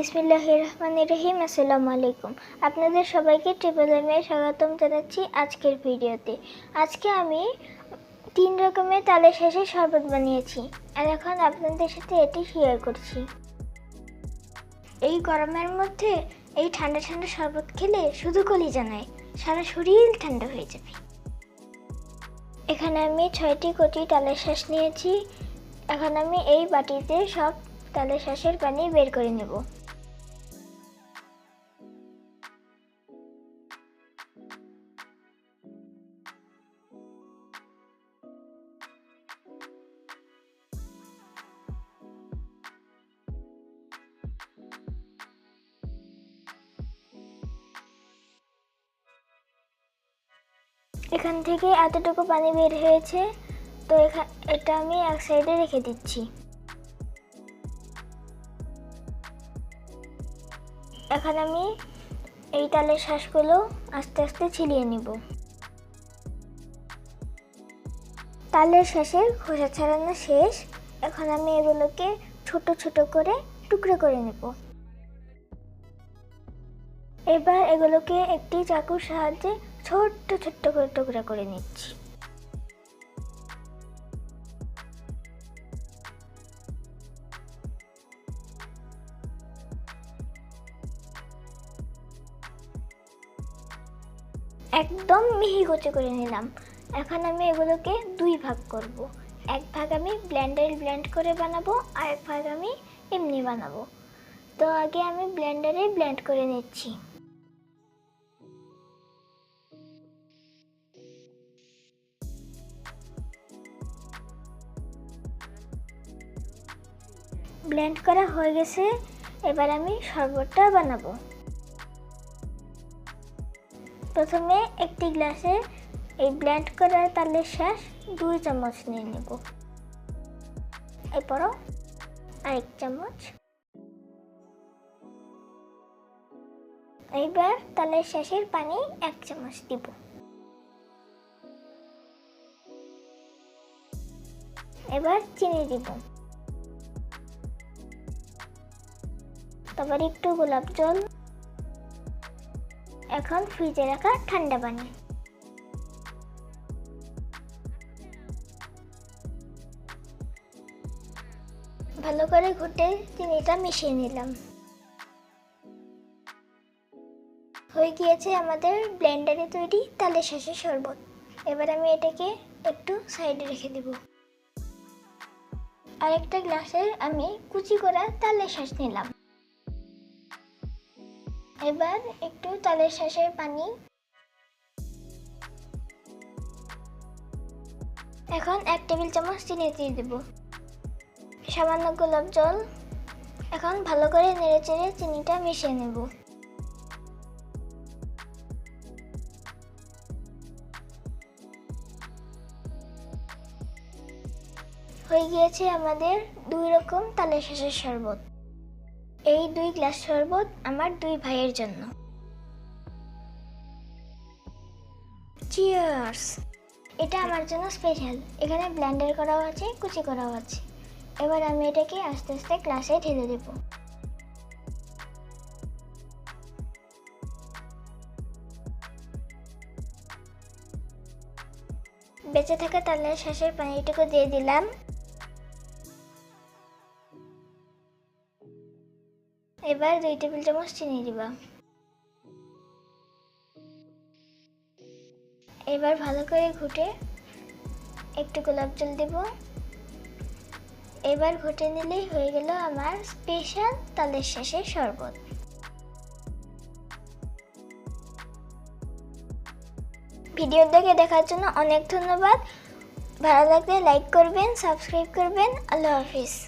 বিসমিল্লাহ রহমান রহিম, আসসালামু আলাইকুম। আপনাদের সবাইকে ট্রিপল এমে স্বাগতম জানাচ্ছি আজকের ভিডিওতে। আজকে আমি তিন রকমের তালের শেষে শরবত বানিয়েছি আর এখন আপনাদের সাথে এটি শেয়ার করছি। এই গরমের মধ্যে এই ঠান্ডা ঠান্ডা শরবত খেলে শুধু কলিজা নয়, সারা শরীর ঠান্ডা হয়ে যাবে। এখানে আমি ছয়টি কোটি তালের শ্বাস নিয়েছি। এখন আমি এই বাটিতে সব তালের শ্বাসের পানি বের করে নেব। এখান থেকে এতটুকু পানি বের হয়েছে, তো এখা, এটা আমি এক সাইডে রেখে দিচ্ছি। এখন আমি এই তালের শ্বাসগুলো আস্তে আস্তে ছিলিয়ে নিব। তালের শ্বাসের খোসা ছাড়ানো শেষ। এখন আমি এগুলোকে ছোট ছোট করে টুকরো করে নেব। এবার এগুলোকে একটি চাকুর সাহায্যে ছোট্ট ছোট্ট করে টুকরা করে নিচ্ছি। একদম মিহি কুচি করে নিলাম। এখন আমি এগুলোকে দুই ভাগ করব। এক ভাগ আমি ব্লেন্ডারে ব্লেন্ড করে বানাবো আর এক ভাগ আমি এমনি বানাবো। তো আগে আমি ব্লেন্ডারে ব্লেন্ড করে নিচ্ছি। ব্লেন্ড করা হয়ে গেছে, এবার আমি শরবতটা বানাবো। প্রথমে একটি গ্লাসে এই ব্লেন্ড করা তালের শ্বাস দুই চামচ নিয়ে নেব। এরপরও আরেক চামচ। এইবার তালের শ্বাসের পানি এক চামচ দিব। এবার চিনি দিব। তারপর একটু গোলাপ জল। এখন ফ্রিজে রাখা ঠান্ডা পানি। ভালো করে ঘুটে চিনিটা মিশিয়ে নিলাম। হয়ে গিয়েছে আমাদের ব্লেন্ডারে তৈরি তালের শেষে শরবত। এবার আমি এটাকে একটু সাইডে রেখে দেব। আরেকটা গ্লাসে আমি কুচি করা তালের শ্বাস নিলাম। এবার একটু তালের শ্বাসের পানি। এখন এক টেবিল চামচ চিনি দিয়ে দেব। সামান্য গোলাপ জল। এখন ভালো করে নেড়ে চেড়ে চিনিটা মিশিয়ে নেব। হয়ে গিয়েছে আমাদের দুই রকম তালের শ্বাসের শরবত। এই দুই গ্লাস শরবত আমার দুই ভাইয়ের জন্য। চিয়ার্স এটা আমার জন্য স্পেশাল এখানে ব্লেন্ডার করাও আছে, কুচি করাও আছে। এবার আমি এটাকে আস্তে আস্তে গ্লাসে ঢেলে দেব। বেঁচে থাকা তালের শ্বাসের পানিটুকু দিয়ে দিলাম। এবার দুই টেবিল চামচ চিনি দিবা। এবার ভালো করে ঘুটে একটু গোলাপ জল দেব। এবার ঘুটে নিলেই হয়ে গেল আমার স্পেশাল তালের শেষে শরবত। ভিডিও দেখে দেখার জন্য অনেক ধন্যবাদ। ভালো লাগলে লাইক করবেন, সাবস্ক্রাইব করবেন। আল্লাহ হাফিজ।